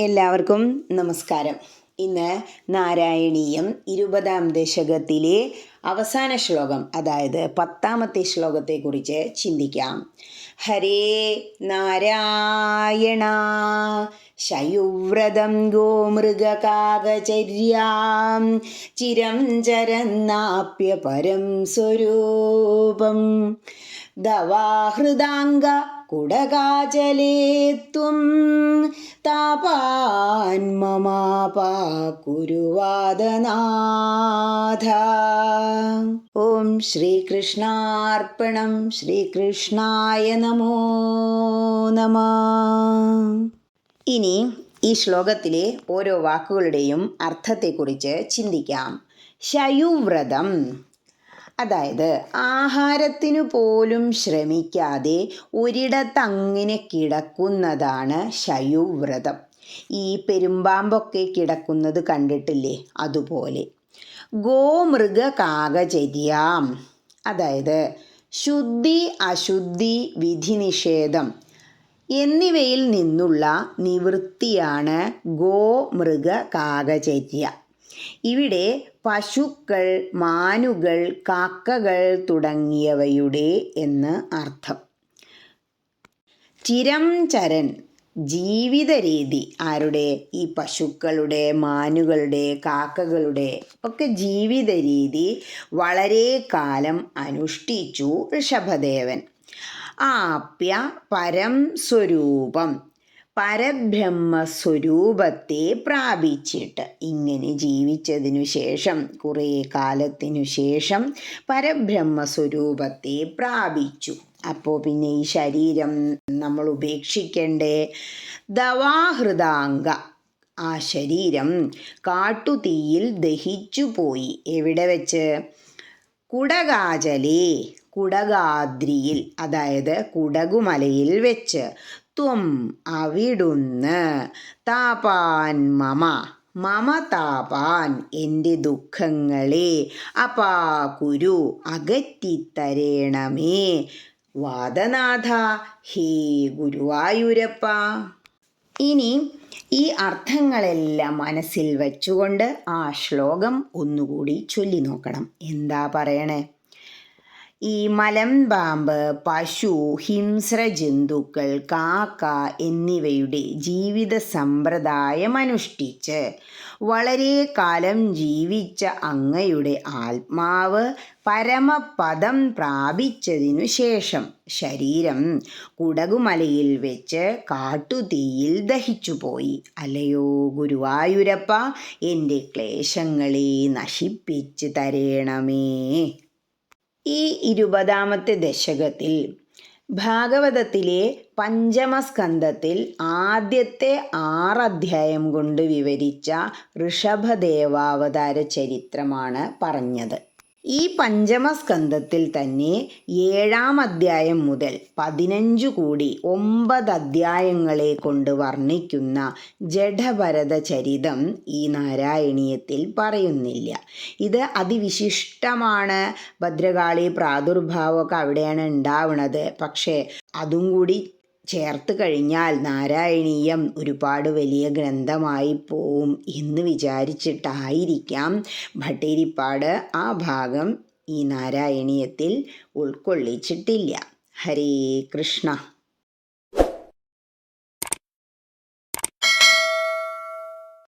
എല്ലാവർക്കും നമസ്കാരം. ഇന്ന് നാരായണീയം ഇരുപതാം ദശകത്തിലെ അവസാന ശ്ലോകം അതായത് പത്താമത്തെ ശ്ലോകത്തെക്കുറിച്ച് ചിന്തിക്കാം. ഹരേ നാരായണ ശയുവ്രതം ഗോമൃഗകാകചര്യാം ചിരം ചരന്നാപ്യ പരം സ്വരൂപം. ദവാഹൃദാംഗ കുടകാചലേ ത്വം താപാൻ മമാപാകുരുവാദനാഥ ഓം ശ്രീകൃഷ്ണാർപ്പണം ശ്രീകൃഷ്ണായ നമോ നമ. ഇനി ഈ ശ്ലോകത്തിലെ ഓരോ വാക്കുകളുടെയും അർത്ഥത്തെക്കുറിച്ച് ചിന്തിക്കാം. ശയുവ്രതം. അതായത് ആഹാരത്തിനു പോലും ശ്രമിക്കാതെ ഒരിടത്തങ്ങനെ കിടക്കുന്നതാണ് ശയുവ്രതം ഈ പെരുമ്പാമ്പൊക്കെ കിടക്കുന്നത് കണ്ടിട്ടില്ലേ? അതുപോലെ. ഗോമൃഗ കാകചര്യാം അതായത് ശുദ്ധി അശുദ്ധി വിധി നിഷേധം എന്നിവയിൽ നിന്നുള്ള നിവൃത്തിയാണ് ഗോമൃഗ കാകചര്യ ഇവിടെ പശുക്കൾ മാനുകൾ കാക്കകൾ തുടങ്ങിയവയുടെ എന്ന് അർത്ഥം. ചിരം ചരൻ ജീവിത രീതി ആരുടെ? ഈ പശുക്കളുടെ മാനുകളുടെ കാക്കകളുടെ ഒക്കെ ജീവിത രീതി വളരെ കാലം അനുഷ്ഠിച്ചു ഋഷഭദേവൻ. ആപ്യ പരം സ്വരൂപം പരബ്രഹ്മസ്വരൂപത്തെ പ്രാപിച്ചിട്ട് ഇങ്ങനെ ജീവിച്ചതിനു ശേഷം കുറേ കാലത്തിനു ശേഷം പരബ്രഹ്മസ്വരൂപത്തെ പ്രാപിച്ചു. അപ്പോൾ പിന്നെ ഈ ശരീരം നമ്മൾ ഉപേക്ഷിക്കണ്ടേ? ദവാഹൃദാംഗ ആ ശരീരം കാട്ടുതീയിൽ ദഹിച്ചു പോയി എവിടെ വെച്ച്? കുടകാചലേ കുടകാദ്രിയിൽ അതായത് കുടകുമലയിൽ വെച്ച്. ത്വം അവിടുന്ന് താപാൻ മമ. മമ താപാൻ എന്റെ ദുഃഖങ്ങളെ. അപാകുരു അകറ്റിത്തരേണമേ. വാദനാഥ ഹേ ഗുരുവായൂരപ്പ. ഇനി ഈ അർത്ഥങ്ങളെല്ലാം മനസ്സിൽ വെച്ചുകൊണ്ട് ആ ശ്ലോകം ഒന്നുകൂടി ചൊല്ലി നോക്കണം എന്താ പറയണേ? ഈ മലമ്പാമ്പ് പശു ഹിംസ്ര ജന്തുക്കൾ കാക്ക എന്നിവയുടെ ജീവിത സമ്പ്രദായം അനുഷ്ഠിച്ച് വളരെ കാലം ജീവിച്ച അങ്ങയുടെ ആത്മാവ് പരമപദം പ്രാപിച്ചതിനു ശേഷം ശരീരം കുടകുമലയിൽ വെച്ച് കാട്ടുതീയിൽ ദഹിച്ചുപോയി. അല്ലയോ ഗുരുവായൂരപ്പ എന്റെ ക്ലേശങ്ങളെ നശിപ്പിച്ച് തരേണമേ. ഈ ഇരുപതാമത്തെ ദശകത്തിൽ ഭാഗവതത്തിലെ പഞ്ചമസ്കന്ധത്തിൽ ആദ്യത്തെ ആറ് അധ്യായം കൊണ്ട് വിവരിച്ച ഋഷഭദേവാവതാര ചരിത്രമാണ് പറഞ്ഞത്. ഈ പഞ്ചമസ്കന്ധത്തിൽ തന്നെ ഏഴാം അധ്യായം മുതൽ പതിനഞ്ചു കൂടി ഒമ്പത് അധ്യായങ്ങളെ കൊണ്ട് വർണിക്കുന്ന ജഡഭരത ചരിതം ഈ നാരായണീയത്തിൽ പറയുന്നില്ല. ഇത് അതിവിശിഷ്ടമാണ്. ഭദ്രകാളി പ്രാദുർഭാവമൊക്കെ അവിടെയാണ് ഉണ്ടാവുന്നത് പക്ഷേ അതും കൂടി ചേർത്ത് കഴിഞ്ഞാൽ നാരായണീയം ഒരുപാട് വലിയ ഗ്രന്ഥമായി പോവും എന്ന് വിചാരിച്ചിട്ടായിരിക്കാം ഭട്ടേരിപ്പാട് ആ ഭാഗം ഈ നാരായണീയത്തിൽ ഉൾക്കൊള്ളിച്ചിട്ടില്ല. ഹരേ കൃഷ്ണ.